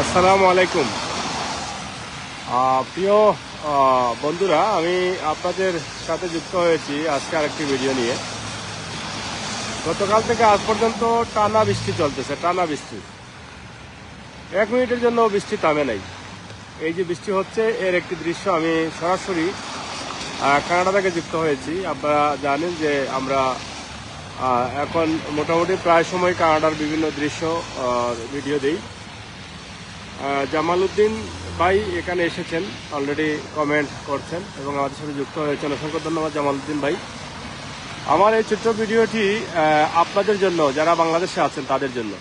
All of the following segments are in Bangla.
আসসালামু আলাইকুম। প্রিয় বন্ধুরা, আমি আপনাদের সাথে যুক্ত হয়েছি আজকে আরেকটি ভিডিও নিয়ে। গতকাল থেকে আজ পর্যন্ত টানা বৃষ্টি চলতেছে, টানা বৃষ্টি। এক মিনিটের জন্য বৃষ্টি থামে নাই। এই যে বৃষ্টি হচ্ছে, এর একটি দৃশ্য আমি সরাসরি কানাডা থেকে যুক্ত হয়েছি। আপনারা জানেন যে আমরা এখন মোটামুটি প্রায় সময় কানাডার বিভিন্ন দৃশ্য ভিডিও দিই। জামাল উদ্দিন ভাই এখানে এসেছেন অলরেডি কমেন্ট করছেন এবং আমাদের সাথে যুক্ত হয়েছেন। অসংখ্য ধন্যবাদ জামাল উদ্দিন ভাই। আমার এই ছোট্ট ভিডিওটি আপনাদের জন্য, যারা বাংলাদেশে আছেন, তাদের জন্য।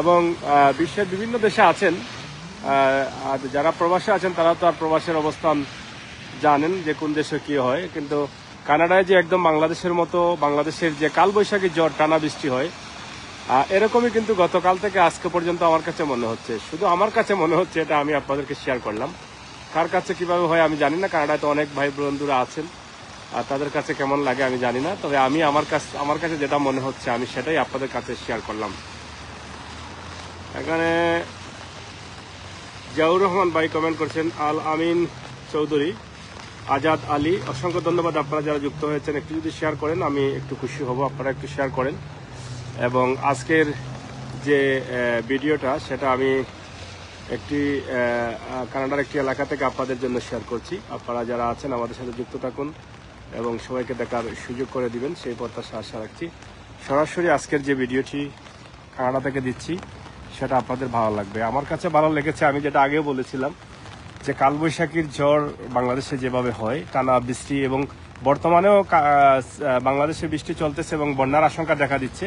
এবং বিশ্বের বিভিন্ন দেশে আছেন আর যারা প্রবাসে আছেন, তারা তো আর প্রবাসের অবস্থান জানেন যে কোন দেশে কি হয়। কিন্তু কানাডায় যে একদম বাংলাদেশের মতো, বাংলাদেশের যে কালবৈশাখী জ্বর টানা বৃষ্টি হয় এরকমই কিন্তু গতকাল থেকে আজকে পর্যন্ত আমার কাছে মনে হচ্ছে। শুধু আমার কাছে মনে হচ্ছে, এটা আমি আপনাদেরকে শেয়ার করলাম। কার কাছে কীভাবে হয় আমি জানি না কানাডায় তো অনেক ভাই বন্ধুরা আছেন। আর তাদের কাছে কেমন লাগে আমি জানি না, তবে আমি আমার কাছে আমার কাছে যেটা মনে হচ্ছে, আমি সেটাই আপনাদের কাছে শেয়ার করলাম। এখানে জিয়াউর রহমান ভাই কমেন্ট করছেন, আল আমিন চৌধুরী, আজাদ আলী। অসংখ্য ধন্যবাদ আপনারা যারা যুক্ত হয়েছেন, একটু যদি শেয়ার করেন, আমি একটু খুশি হব, আপনারা একটু শেয়ার করেন। এবং আজকের যে ভিডিওটা, সেটা আমি একটি কানাডার একটি এলাকা থেকে আপনাদের জন্য শেয়ার করছি। আপনারা যারা আছেন, আমাদের সাথে যুক্ত থাকুন এবং সবাইকে দেখার সুযোগ করে দিবেন, সেই প্রত্যাশা আশা রাখছি। সরাসরি আজকের যে ভিডিওটি কানাডা থেকে দিচ্ছি, সেটা আপনাদের ভালো লাগবে। আমার কাছে ভালো লেগেছে, আমি যেটা আগেও বলেছিলাম, যে কালবৈশাখীর ঝড় বাংলাদেশে যেভাবে হয়, টানা বৃষ্টি এবং বর্তমানেও বাংলাদেশে বৃষ্টি চলতেছে এবং বন্যার আশঙ্কা দেখা দিচ্ছে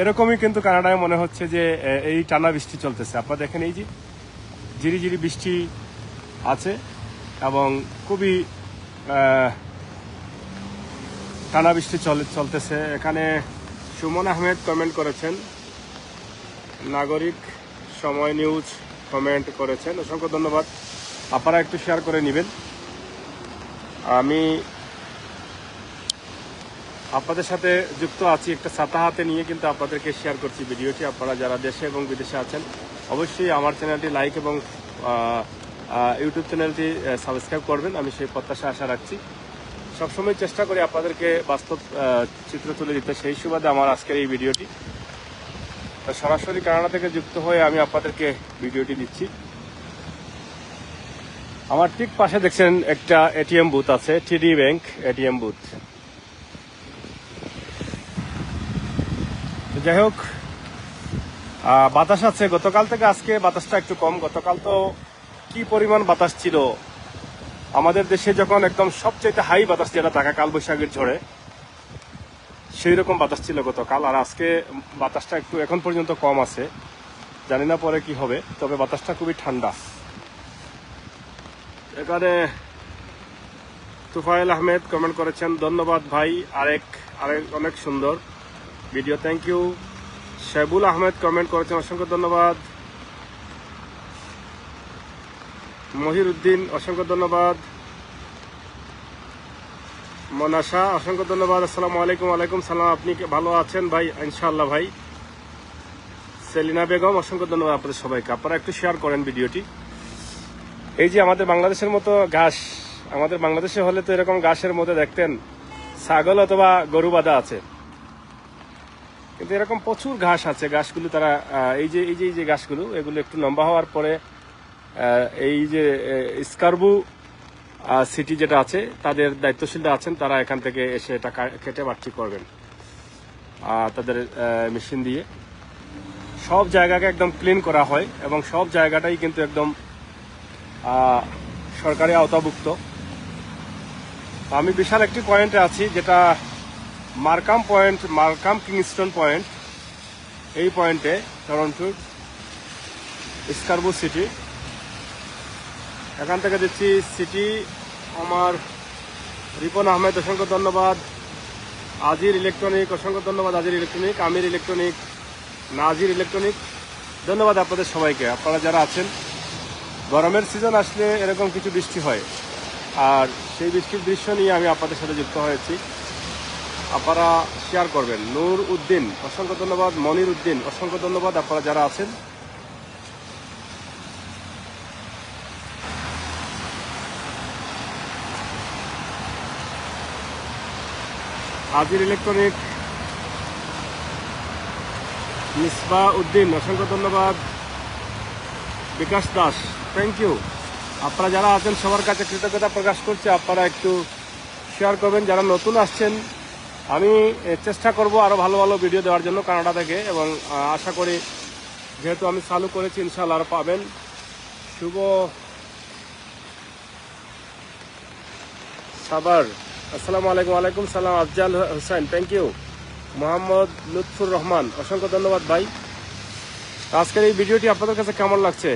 এরকমই কিন্তু কানাডায় মনে হচ্ছে যে এই টানা বৃষ্টি চলতেছে। আপনারা দেখেন এই যে ঝিরি ঝিরি বৃষ্টি আছে এবং খুবই টানা বৃষ্টি চলে, চলতেছে। এখানে সুমন আহমেদ কমেন্ট করেছেন। নাগরিক সময় নিউজ কমেন্ট করেছেন। অসংখ্য ধন্যবাদ। আপনারা একটু শেয়ার করে নেবেন। আমি আপনাদের সাথে যুক্ত আছি একটা ছাতা হাতে নিয়ে, কিন্তু আপনাদেরকে শেয়ার করছি ভিডিওটি। আপনারা যারা দেশে এবং বিদেশে আছেন, অবশ্যই আমার চ্যানেলটি লাইক এবং ইউটিউব চ্যানেলটি সাবস্ক্রাইব করবেন। আমি সেই প্রত্যাশা আশা রাখছি। সবসময় চেষ্টা করি আপনাদেরকে বাস্তব চিত্র তুলে দিতে। সেই সুবাদে আমার আজকের এই ভিডিওটি। সরাসরি কানাডা থেকে যুক্ত হয়ে আমি আপনাদেরকে ভিডিওটি দিচ্ছি। আমার ঠিক পাশে দেখছেন একটা এটিএম বুথ আছে টিডি ব্যাংক এটিএম বুথ যাই হোক বাতাস আছে। গতকাল থেকে আজকে বাতাসটা একটু কম। গতকাল তো কি পরিমাণ বাতাস ছিল? আমাদের দেশে যখন একদম সবচেয়ে হাই বাতাস যেটা থাকা কালবৈশাখীর ঝড়ে, সেই রকম বাতাস ছিল গতকাল। আর আজকে বাতাসটা একটু এখন পর্যন্ত কম আছে। জানি না পরে কি হবে, তবে বাতাসটা খুবই ঠান্ডা। এখানে তুফাইল আহমেদ কমেন্ট করেছেন, ধন্যবাদ ভাই, আরেক আরেক অনেক সুন্দর। Video thank you Shebul Ahmed comment করেছেন, অসংখ্য ধন্যবাদ। মহির উদ্দিন অসংখ্য ধন্যবাদ। মনাশা, অসংখ্য ধন্যবাদ। আসসালামু আলাইকুম আলাইকুম সালাম। আপনি ভালো আছেন ভাই? ইনশাআল্লাহ ভাই। সেলিনা বেগম, অসংখ্য ধন্যবাদ আপনাদের সবাইকে। আপনারা একটু শেয়ার করেন ভিডিওটি। এই যে আমাদের বাংলাদেশের মতো ঘাস, আমাদের বাংলাদেশে হলে তো এরকম ঘাসের মধ্যে দেখতেন ছাগল অথবা গরু বাঁধা আছে। কিন্তু এরকম প্রচুর ঘাস আছে, ঘাসগুলো তারা এই যে এই যে এই যে ঘাসগুলো, এগুলো একটু লম্বা হওয়ার পরে এই যে স্কার্বু সিটি যেটা আছে, তাদের দায়িত্বশীলরা আছেন, তারা এখান থেকে এসে এটা কেটে বাড়তি করবেন। তাদের মেশিন দিয়ে। সব জায়গাকে একদম ক্লিন করা হয় এবং সব জায়গাটাই কিন্তু একদম সরকারি আওতাভুক্ত। আমি বিশাল একটি পয়েন্টে আছি যেটা Markham point, Markham Kingston point, এই পয়েন্টে টরন্টোর স্কার্বো সিটি। এখান থেকে দিচ্ছি সিটি আমার রিপন আহমেদ, অসংখ্য ধন্যবাদ। আজির ইলেকট্রনিক, অসংখ্য ধন্যবাদ Ajir electronic, Amir electronic, Najir electronic. ধন্যবাদ আপনাদের সবাইকে। আপনারা যারা আছেন, গরমের সিজন আসলে এরকম কিছু বৃষ্টি হয়। আর সেই বৃষ্টির দৃশ্য নিয়ে আমি আপনাদের সাথে যুক্ত হয়েছি। আপনারা শেয়ার করবেন। নূর উদ্দিন, অসংখ্য ধন্যবাদ। মনির উদ্দিন, অসংখ্য ধন্যবাদ। আপনারা যারা আছেন। আজির ইলেকট্রনিক, মিসবা উদ্দিন, অসংখ্য ধন্যবাদ। বিকাশ দাস থ্যাংক ইউ আপনারা যারা আছেন, সবার কাছে কৃতজ্ঞতা প্রকাশ করছে। আপনারা একটু শেয়ার করবেন। যারা নতুন আসছেন আমি চেষ্টা করব আরও ভালো ভালো ভিডিও দেওয়ার জন্য কানাডা থেকে এবং আশা করি যেহেতু আমি চালু করেছি ইনশাল্লাহ আরও পাবেন। শুভ সাবার আসসালামু আলাইকুম, ওয়ালাইকুম সালাম, আফজাল হোসেন থ্যাংক ইউ মোহাম্মদ লুৎফুর রহমান, অসংখ্য ধন্যবাদ ভাই। আজকের এই ভিডিওটি আপনাদের কাছে কেমন লাগছে?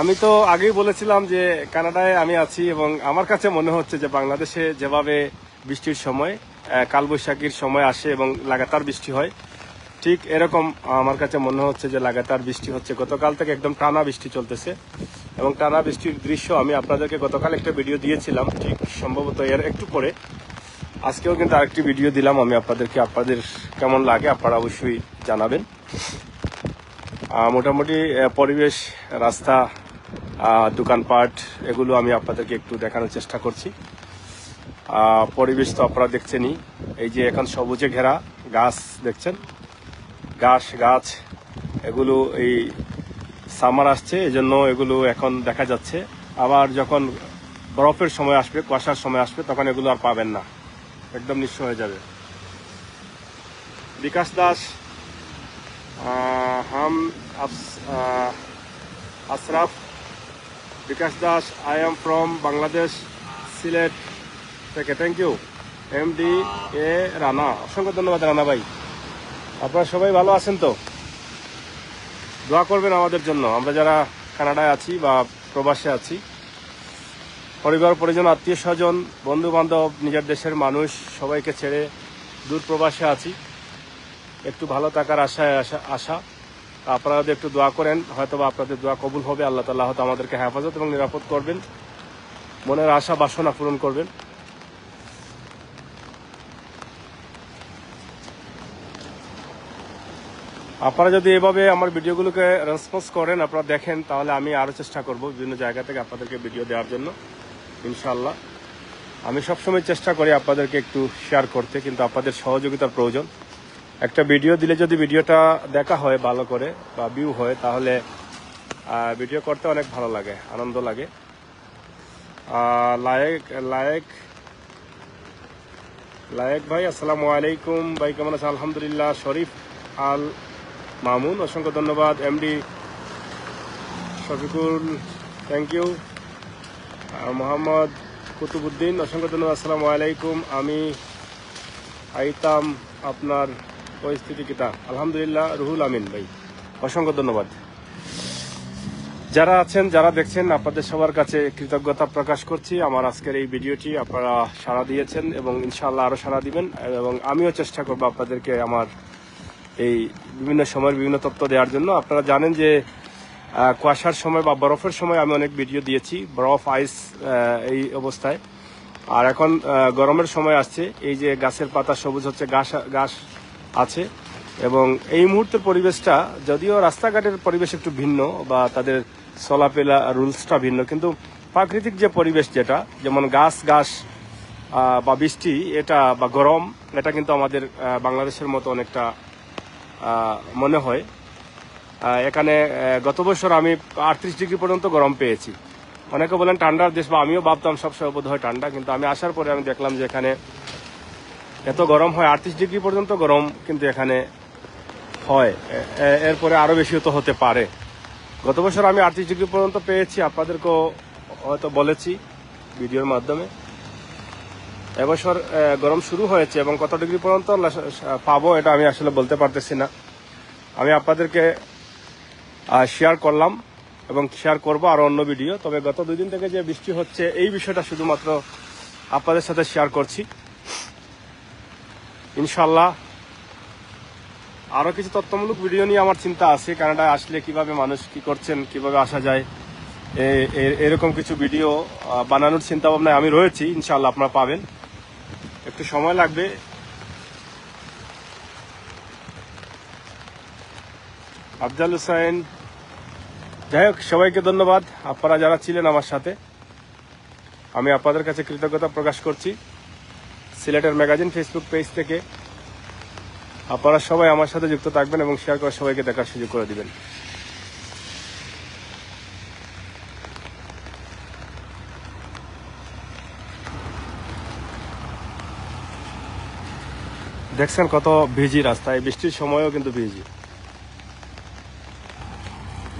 আমি তো আগেই বলেছিলাম যে কানাডায় আমি আছি এবং আমার কাছে মনে হচ্ছে যে বাংলাদেশে যেভাবে বৃষ্টির সময় কালবৈশাখীর সময় আসে এবং লাগাতার বৃষ্টি হয়। ঠিক এরকম আমার কাছে মনে হচ্ছে যে লাগাতার বৃষ্টি হচ্ছে। গতকাল থেকে একদম টানা বৃষ্টি চলতেছে এবং টানা বৃষ্টির দৃশ্য আমি আপনাদেরকে গতকাল একটা ভিডিও দিয়েছিলাম, ঠিক সম্ভবত এর একটু পরে। আজকেও কিন্তু আরেকটি ভিডিও দিলাম, আমি আপনাদেরকে আপনাদের কেমন লাগে আপনারা অবশ্যই জানাবেন। মোটামুটি পরিবেশ, রাস্তা দোকানপাট, এগুলো আমি আপনাদেরকে একটু দেখানোর চেষ্টা করছি। পরিবেশ তো আপনারা দেখছেনই। এই যে এখন সবুজে ঘেরা গাছ দেখছেন? গাছ গাছ, এগুলো এই সামার আসছে এই জন্য এগুলো এখন দেখা যাচ্ছে। আবার যখন বরফের সময় আসবে, কুয়াশার সময় আসবে, তখন এগুলো আর পাবেন না। একদম নিঃস্ব হয়ে যাবে। বিকাশ দাস হাম Ashraf. Bikash Das, I am from Bangladesh Sylhet. থেকে। Thank you M D A Rana. অসংখ্য ধন্যবাদ রানা ভাই। আপনারা সবাই ভালো আছেন তো? দোয়া করবেন আমাদের জন্য। আমরা যারা কানাডায় আছি বা প্রবাসে আছি, পরিবার, পরিজন, আত্মীয় স্বজন বন্ধু বান্ধব নিজের দেশের মানুষ, সবাইকে ছেড়ে দূর প্রবাসে আছি। একটু ভালো থাকার আশায় আশা আশা। আপনারা যদি একটু দোয়া করেন হয়তো বা আপনাদের দোয়া কবুল হবে। আল্লাহ তাল্লাহ হয়তো আমাদেরকে হেফাজত এবং নিরাপদ করবেন। মনের আশা, বাসনা পূরণ করবেন। আপনারা যদি এভাবে আমার ভিডিওগুলোকে রেসপন্স করেন, আপনারা দেখেন, তাহলে আমি আরও চেষ্টা করব বিভিন্ন জায়গা থেকে আপনাদেরকে ভিডিও দেওয়ার জন্য ইনশাল্লাহ আমি সবসময় চেষ্টা করি আপনাদেরকে একটু শেয়ার করতে, কিন্তু আপনাদের সহযোগিতার প্রয়োজন। একটা ভিডিও দিলে যদি ভিডিওটা দেখা হয়, ভালো করে, বা ভিউ হয়, তাহলে ভিডিও করতে অনেক ভালো লাগে, আনন্দ লাগে। লায়েক লায়েক লায়েক ভাই, আসসালামু আলাইকুম। ভাই, কেমন আছেন? আলহামদুলিল্লাহ, শরীফ আল মামুন, অসংখ্য ধন্যবাদ MD Shafiqul thank you Mohammad Kutubuddin অসংখ্য ধন্যবাদ, আসসালামু আলাইকুম। আমি আইতাম আপনার পরিস্থিতি কিতা? আলহামদুলিল্লাহ, রুহুল আমিন ভাই, অসংখ্য ধন্যবাদ। যারা আছেন, যারা দেখছেন, আপনাদের সবার কাছে কৃতজ্ঞতা প্রকাশ করছি। আমার আজকের এই ভিডিওটি আপনারা সাড়া দিয়েছেন এবং ইনশাআল্লাহ আরও সাড়া দিবেন এবং আমিও চেষ্টা করব আপনাদেরকে আমার এই বিভিন্ন সময়ের বিভিন্ন তথ্য দেওয়ার জন্য। আপনারা জানেন যে কুয়াশার সময় বা বরফের সময় আমি অনেক ভিডিও দিয়েছি, বরফ আইস এই অবস্থায়। আর এখন গরমের সময় আসছে, এই যে গাছের পাতা সবুজ হচ্ছে ঘাস ঘাস আছে। এবং এই মুহূর্তের পরিবেশটা, যদিও রাস্তাঘাটের পরিবেশ একটু ভিন্ন বা তাদের চলাফেরা রুলসটা ভিন্ন, কিন্তু প্রাকৃতিক যে পরিবেশ যেটা, যেমন গাছ ঘাস বা বৃষ্টি, এটা বা গরম, এটা কিন্তু আমাদের বাংলাদেশের মতো অনেকটা মনে হয়। এখানে গত বছর আমি আটত্রিশ ডিগ্রি পর্যন্ত গরম পেয়েছি। অনেকে বলেন ঠান্ডার দেশ, বা আমিও ভাবতাম সবসময় বোধ হয় ঠান্ডা, কিন্তু আমি আসার পরে আমি দেখলাম যে এখানে এত গরম হয়, আটত্রিশ ডিগ্রি পর্যন্ত গরম কিন্তু এখানে হয়। এরপরে আরও বেশি তো হতে পারে। গত বছর আমি আটত্রিশ ডিগ্রি পর্যন্ত পেয়েছি, আপনাদেরকেও হয়তো বলেছি ভিডিওর মাধ্যমে। এবছর গরম শুরু হয়েছে এবং কত ডিগ্রি পর্যন্ত পাবো এটা আমি আসলে বলতে পারতেছি না। আমি আপনাদেরকে শেয়ার করলাম এবং শেয়ার করব আরও অন্য ভিডিও তবে গত দুই দিন থেকে যে বৃষ্টি হচ্ছে, এই বিষয়টা শুধুমাত্র আপনাদের সাথে শেয়ার করছি। ইনশাল্লাহ আরও কিছু তথ্যমূলক ভিডিও নিয়ে আমার চিন্তা আছে, কানাডায় আসলে কীভাবে মানুষ কি করছেন, কীভাবে আসা যায় এরকম কিছু ভিডিও বানানোর চিন্তা ভাবনায় আমি রয়েছি। ইনশাল্লাহ আপনারা পাবেন। একটু সময় লাগবে। আফজাল হুসাইন যাই হোক, সবাইকে ধন্যবাদ। আপনারা যারা ছিলেন আমার সাথে, আমি আপনাদের কাছে কৃতজ্ঞতা প্রকাশ করছি। সিলেটের ম্যাগাজিন ফেসবুক পেজ থেকে আপনারা সবাই আমার সাথে যুক্ত থাকবেন এবং শেয়ার করে সবাইকে দেখার সুযোগ করে দিবেন। দেখছেন কত ভিজি রাস্তা, এই বৃষ্টির সময়ও কিন্তু ভিজি।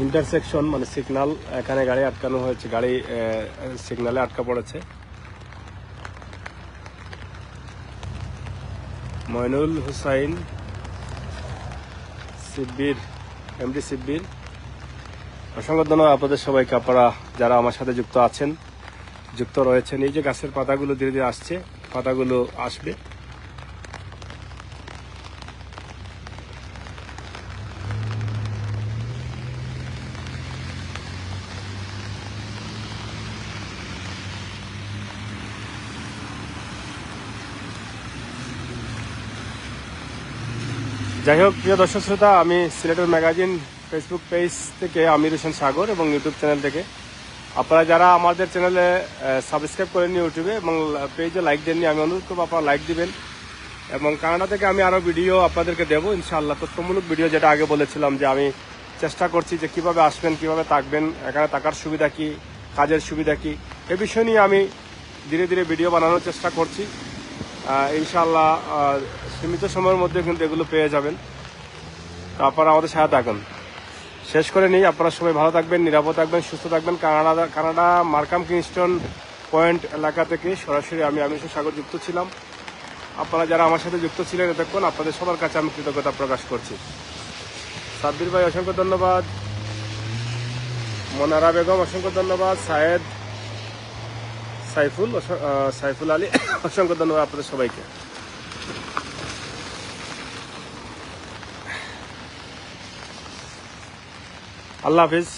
ইন্টারসেকশন মানে সিগনাল এখানে গাড়ি আটকানো হয়েছে, গাড়ি সিগনালে আটকা পড়েছে। ময়নুল হুসাইন, সিব্বির এমডি সিব্বির। অসংখ্য ধন্যবাদ আপনাদের সবাইকে, আপনারা যারা আমার সাথে যুক্ত আছেন, যুক্ত রয়েছেন। এই যে গাছের পাতাগুলো ধীরে ধীরে আসছে, পাতাগুলো আসবে। যাই হোক প্রিয় দর্শক শ্রোতা, আমি সিলেটের ম্যাগাজিন ফেসবুক পেজ থেকে আমির হোসেন সাগর এবং ইউটিউব চ্যানেল থেকে। আপনারা যারা আমাদের চ্যানেলে সাবস্ক্রাইব করেননি ইউটিউবে এবং পেজে লাইক দেননি, আমি অনুরোধ করব আপনারা লাইক দিবেন। এবং কানাডা থেকে আমি আরও ভিডিও আপনাদেরকে দেবো, ইনশাআল্লাহ। তথ্যমূলক ভিডিও যেটা আগে বলেছিলাম যে আমি চেষ্টা করছি যে কীভাবে আসবেন, কীভাবে থাকবেন, এখানে থাকার সুবিধা কি, কাজের সুবিধা কি, এ বিষয় নিয়ে আমি ধীরে ধীরে ভিডিও বানানোর চেষ্টা করছি। আহ, সীমিত সময়ের মধ্যে কিন্তু এগুলো পেয়ে যাবেন। তো আপনারা আমাদের সাথে থাকুন। শেষ করে নিই আপনারা সবাই ভালো থাকবেন নিরাপদ থাকবেন সুস্থ থাকবেন। Canada Canada Markham Kingston point এলাকা থেকে সরাসরি আমি আমি সাগর যুক্ত ছিলাম। আপনারা যারা আমার সাথে যুক্ত ছিলেন এতক্ষণ আপনাদের সবার কাছে আমি কৃতজ্ঞতা প্রকাশ করছি। সাব্বির ভাই অসংখ্য ধন্যবাদ। মনারা বেগম অসংখ্য ধন্যবাদ। সায়েদ সাইফুল সাইফুল আলী অসংখ্য ধন্যবাদ আপনাদের সবাইকে। আল্লাহ হাফিজ।